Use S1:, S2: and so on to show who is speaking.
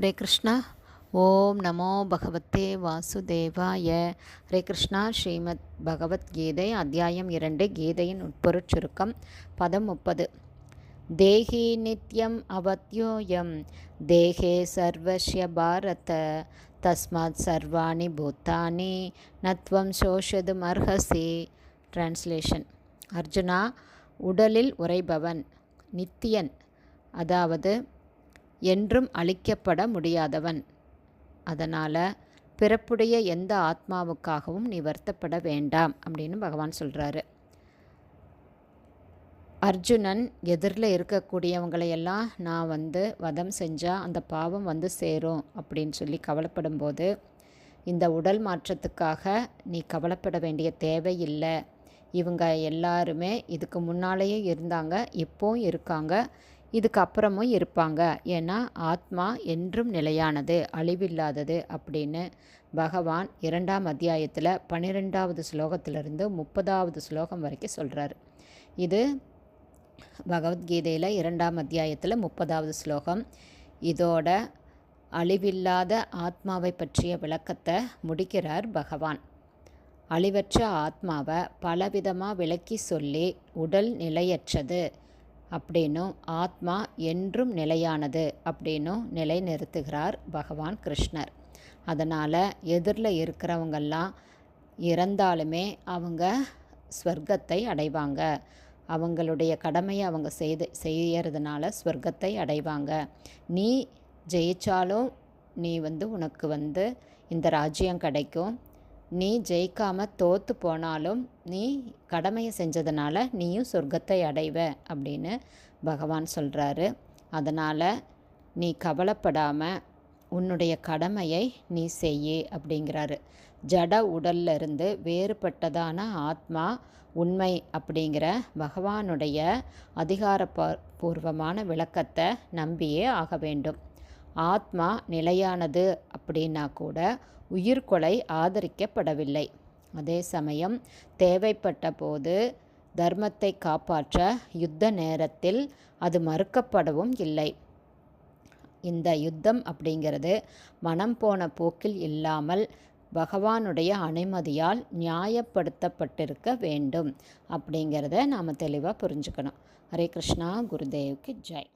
S1: ஹரே கிருஷ்ணா. ஓம் நமோ பகவத்தே வாசுதேவாய. ஹரே கிருஷ்ணா ஸ்ரீமத் பகவத்கீதை அத்தியாயம் இரண்டு கீதையின் உட்பொருட் சுருக்கம் பதம் முப்பது. தேகி நித்யம் அவத்யோயம் தேகே சர்வஸ்ய பாரத. தஸ்மாத் சர்வாணி பூத்தானி நத்வம் சோஷதும் அர்ஹசி டிரான்ஸ்லேஷன் அர்ஜுனா உடலில் உரைபவன் நித்தியன். அதாவது என்றும் அழிக்கப்பட முடியாதவன். அதனால் பிறப்புடைய எந்த ஆத்மாவுக்காகவும் நீ வருத்தப்பட வேண்டாம் அப்படின்னு பகவான் சொல்கிறாரு அர்ஜுனன் எதிரில் இருக்கக்கூடியவங்களையெல்லாம் நான் வந்து வதம் செஞ்சால் அந்த பாவம் வந்து சேரும் அப்படின்னு சொல்லி கவலைப்படும் போது இந்த உடல் மாற்றத்துக்காக நீ கவலைப்பட வேண்டிய தேவை இல்லை. இவங்க எல்லாருமே இதுக்கு முன்னாலேயே இருந்தாங்க இப்போவும் இருக்காங்க. இதுக்கப்புறமும் இருப்பாங்க. ஏன்னா ஆத்மா என்றும் நிலையானது அழிவில்லாதது அப்படின்னு பகவான் இரண்டாம் அத்தியாயத்தில் பன்னிரெண்டாவது ஸ்லோகத்திலிருந்து முப்பதாவது ஸ்லோகம் வரைக்கும் சொல்கிறார் இது பகவத்கீதையில் இரண்டாம் அத்தியாயத்தில் முப்பதாவது ஸ்லோகம். இதோட அழிவில்லாத ஆத்மாவை பற்றிய விளக்கத்தை முடிக்கிறார் பகவான். அழிவற்ற ஆத்மாவை பலவிதமாக விளக்கி சொல்லி உடல் நிலையற்றது அப்படின்னும் ஆத்மா என்றும் நிலையானது அப்படின்னும் நிலைநிறுத்துகிறார் பகவான் கிருஷ்ணர். அதனால் எதிரில் இருக்கிறவங்கெல்லாம் இறந்தாலுமே அவங்க ஸ்வர்க்கத்தை அடைவாங்க. அவங்களுடைய கடமையை அவங்க செய்து செய்யறதுனால ஸ்வர்க்கத்தை அடைவாங்க. நீ ஜெயித்தாலும் நீ வந்து உனக்கு வந்து இந்த ராஜ்யம் கிடைக்கும். நீ ஜெயிக்காமல் தோற்று போனாலும் நீ கடமையை செஞ்சதுனால நீயும் சொர்க்கத்தை அடைவ அப்படின்னு பகவான் சொல்கிறாரு அதனால் நீ கவலைப்படாமல் உன்னுடைய கடமையை நீ செய்ய அப்படிங்கிறாரு. ஜட உடல்ல இருந்து வேறுபட்டதான ஆத்மா உண்மை அப்படிங்கிற பகவானுடைய அதிகார பூர்வமான விளக்கத்தை நம்பியே ஆக வேண்டும். ஆத்மா நிலையானது அப்படின்னா கூட உயிர்கொலை ஆதரிக்கப்படவில்லை. அதே சமயம் தேவைப்பட்ட போது தர்மத்தை காப்பாற்ற யுத்த நேரத்தில் அது மறுக்கப்படவும் இல்லை. இந்த யுத்தம் அப்படிங்கிறது மனம் போன போக்கில் இல்லாமல் பகவானுடைய அனுமதியால் நியாயப்படுத்தப்பட்டிருக்க வேண்டும் அப்படிங்கிறத நாம் தெளிவாக புரிஞ்சுக்கணும். ஹரே கிருஷ்ணா குருதேவுக்கு ஜெய்.